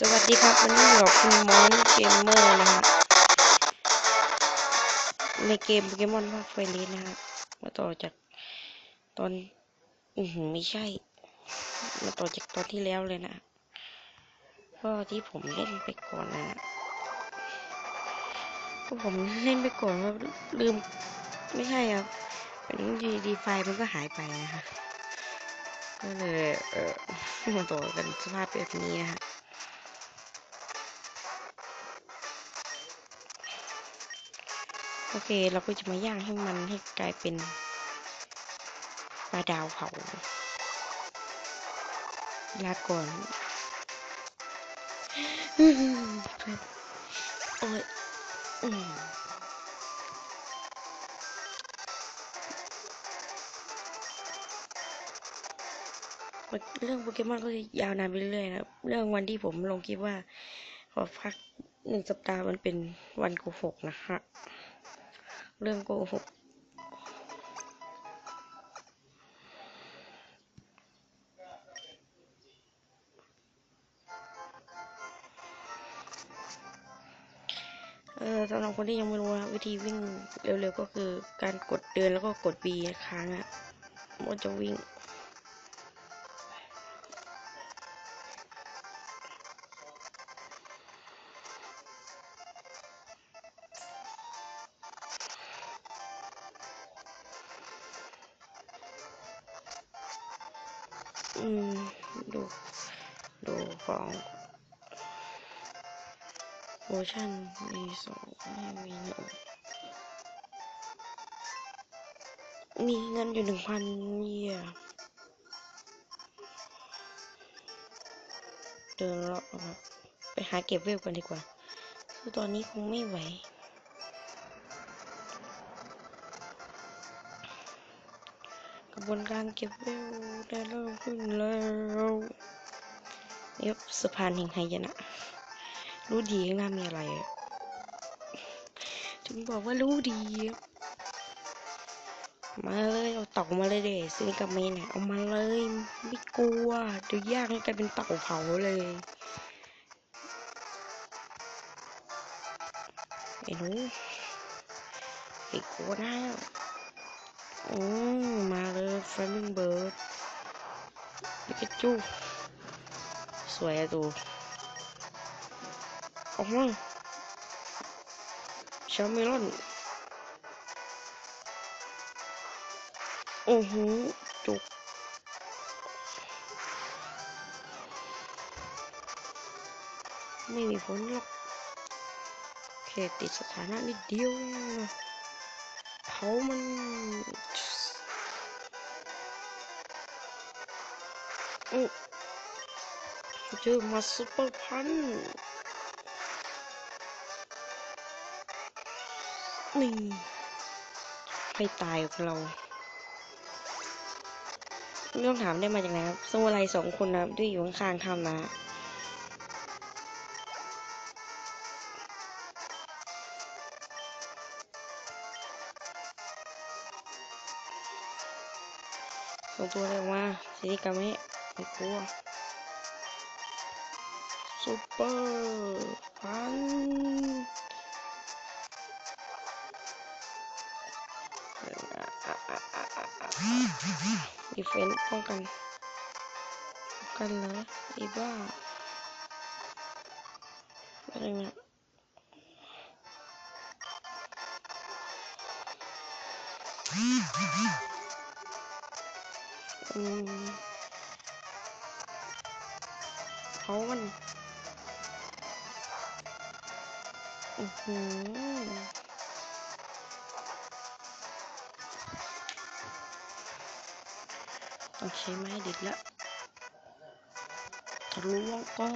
สวัสดีครับ วันนี้อยู่กับคุณมอนเกมเมอร์นะฮะในเกมโปเกมอนภาคไฟลีนะฮะมาต่อจากตอน อือหือไม่ใช่ มาต่อจากตอนที่แล้วเลยนะก็ที่ผมเล่นไปก่อนนะฮะก็ผมเล่นไปก่อนว่าลืม ไม่ใช่ครับเป็นดีดีไฟมันก็หายไปนะฮะก็เลยเออมาต่อกันสภาพแบบนี้นะฮะ โอเค เราก็จะมาย่างให้มันให้กลายเป็นปลาดาวเผาลาก่อนโอ้ยเรื่องโปเกมอนก็จะยาวนานไปเรื่อยๆนะเรื่องวันที่ผมลงคลิปว่า ขอพักหนึ่งสัปดาห์มันเป็นวันโกหกนะฮะ เรื่องโกหกเออสำหรับคนที่ยังไม่รู้นะวิธีวิ่งเร็วๆก็คือการกดเดินแล้วก็กด B ค้างอะมันจะวิ่ง โอชั่นมีสองไม่มีหนึ่งมีเงินอยู่หนึ่งพันเยียเดินเลาะครับไปหาเก็บเวลกันดีกว่า คือตอนนี้คงไม่ไหว กระบวนการเก็บเวลได้เริ่มขึ้นแล้วนี่ครับสะพานแห่งไหยนะ รู้ดีข้างหน้ามีอะไรถึงบอกว่ารู้ดี มาเลยเอาเต่ามาเลยเด็ซื้อกับเมย์เนี่ยเอามาเลย ไม่กลัวเดี๋ยวย่างให้กลายเป็นเต่าเผาเลยไอ้หนูไอ้กลัวนะอืมมาเลยแฟมิงเบิร์ดปิกาจูสวยอะดู ออกมาชาเมลอน โอือหือจุกไม่มีผลหรอกแค่ติดสถานะนิดเดียวเองนะเผามันอือเจอมาซุปเปอร์พัน นี่ให้ตายกับเราไม่ต้องถามได้มาจากไหนครับสมุไรสองคนนะครับที่อยู่ข้างๆถ้ำนะส่งตัวเร็วมาสิริกามิไม่กลัวซูเปอร์พัน ดีเฟนป้องกันป้องกันเหรออีบ้าอะไรเนี่ยอืมเขามันอือหือ ต้องใช้ไม้ดิดละทะลุวงก็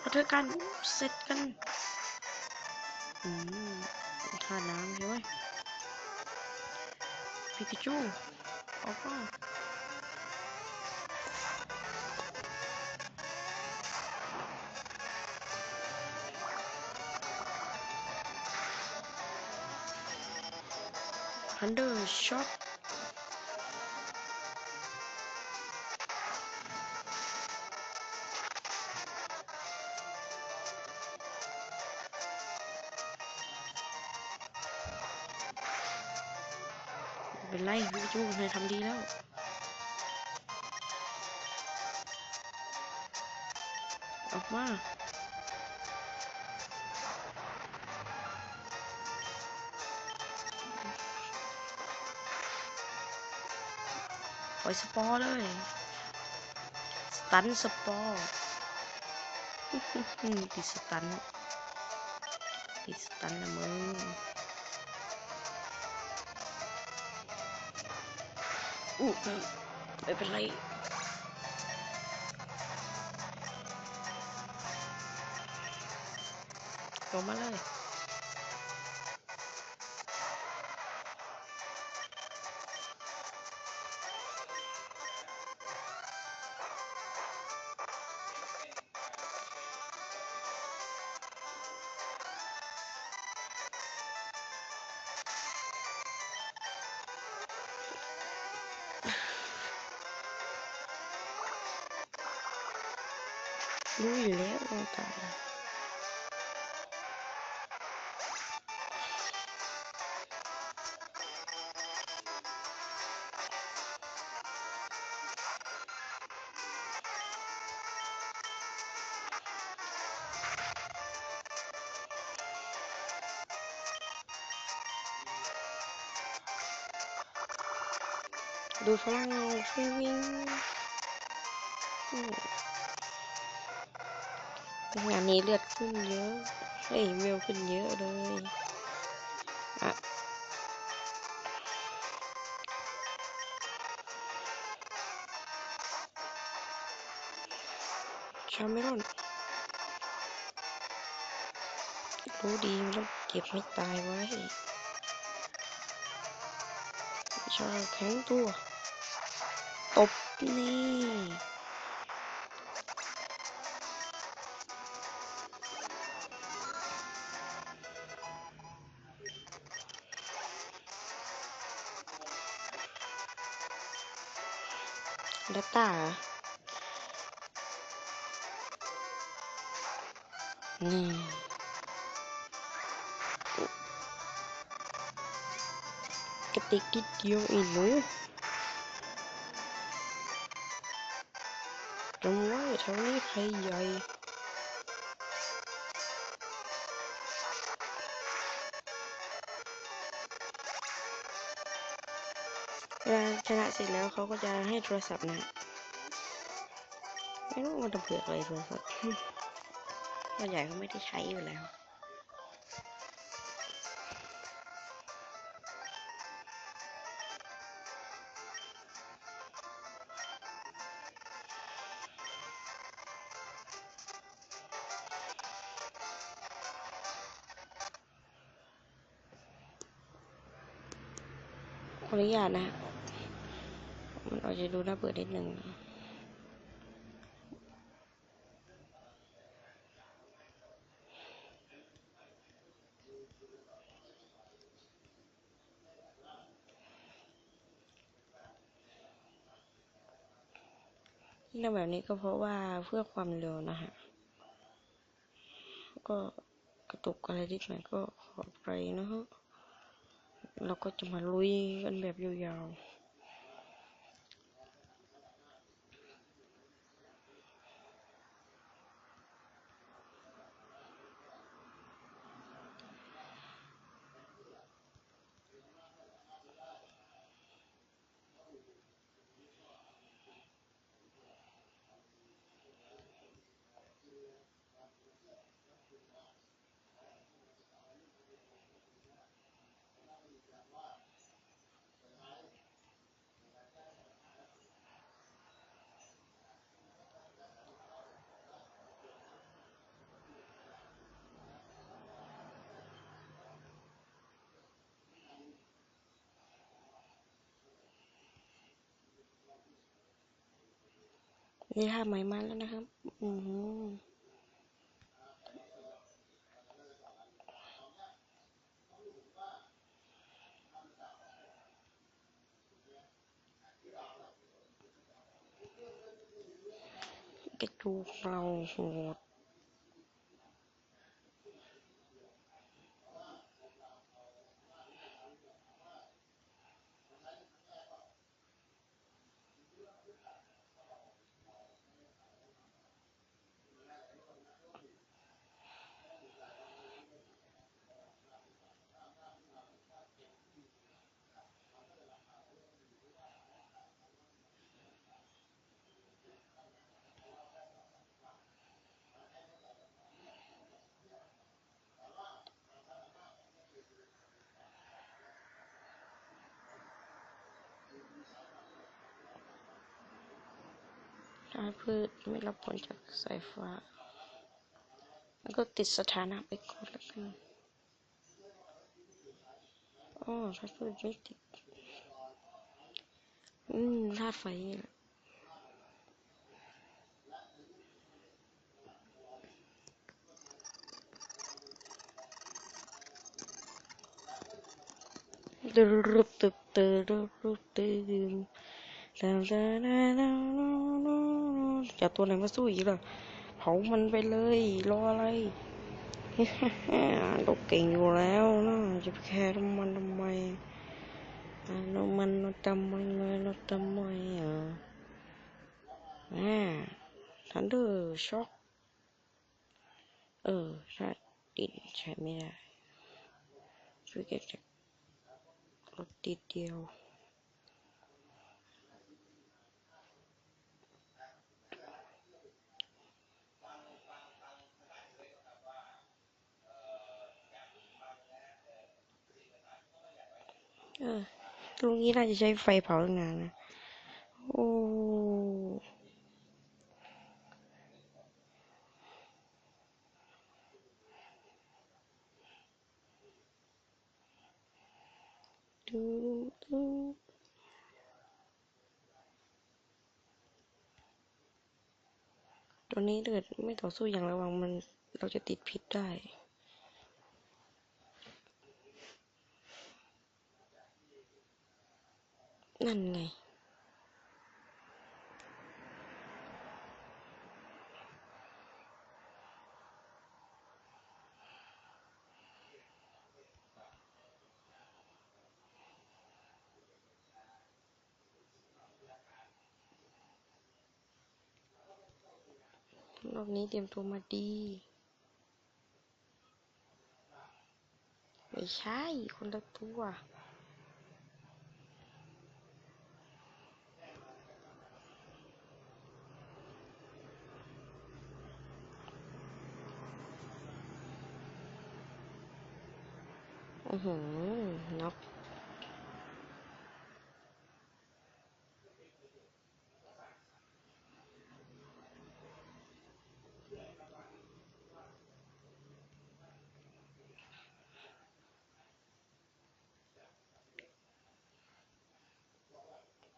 มาเถอะกันเสร็จกัน อืมท่าน้ำใช่ไหมพิกาจูออกมา ฮันเดอร์ช็อตเป็นไรวิจูนายทำดีแล้วออกมา ล่อยสปอร์เลย สตันสปอร์ติดสตันติดสตันละมึงอู้หูไม่เป็นไรลงมาเลย รู้อยู่แล้วว่าตายดูฝรั่ งช่วยวิ่งานนี้เลือดขึ้นเยอะ เฮ้ยเวลขึ้นเยอะเลยอะชาไม่รอนรู้ดีมันต้องเก็บไม่ตายไว้ชาแข็งตัว ตบนี่ นี่กระติกนิดเดียวเองหนูจำไว้แถวนี้ใครใหญ่เวลาชนะเสร็จแล้วเขาก็จะให้โทรศัพท์นะ ไม่รู้มันจะเผือกอะไรโทรศัพท์ ส่วนใหญ่เขาไม่ได้ใช้อยู่แล้ว ขออนุญาตนะ มันอาจจะดูน่าเบื่อนิดนึง ทำแบบนี้ก็เพราะว่าเพื่อความเร็วนะฮะ ก็กระตุกอะไรนิดหน่อยก็ขอไปนะฮะเราก็จะมาลุยกันแบบยาวๆ นี่ผ้าไหมมาแล้วนะครับ อืมกระดูกเราโหด ถ้าพืชไม่รับผลจากสายฟ้า แล้วก็ติดสถานะไปก่อนแล้วกันอ๋อถ้าพืชไม่ติด อืมธาตุไฟนี่แหละตึ๊ดตึ๊ดตึ๊ดตึ๊ดตึ๊ดตึ๊ด จะตัวไหนมาสู้อีกล่ะเผามันไปเลย รออะไรเราเก่งอยู่แล้วนะจะไปแคร์มันทำไมอ่าน้ำมันเราจำไว้เลยเราจำไว้อะอ่าทันเดอร์ช็อกเออถ้าดินใช้ไม่ได้ช่วยแกจากรถติดเดียว เออตรงนี้น่าจะใช้ไฟเผาตั้งนานนะ โอ้ดูดูตัวนี้ถ้าเกิดไม่ต่อสู้อย่างระวังมันเราจะติดพิษได้ นั่นไง รอบนี้เตรียมตัวมาดี ไม่ใช่ คนละตัว อือหือน็อก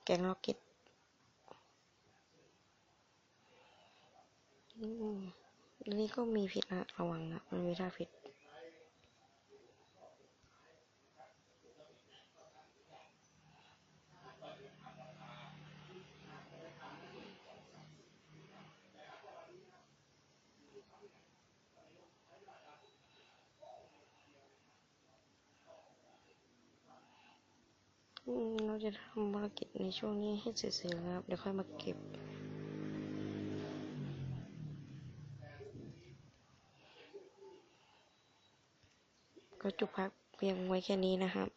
แกงล็อกเก็ตอืมนนี้ก็มีพิษนะระวังนะ มันมีท่าพิษ เราจะทำภารกิจในช่วงนี้ให้เสร็จๆแล้วครับ เดี๋ยวค่อยมาเก็บ ก็จุพักเพียงไว้แค่นี้นะครับ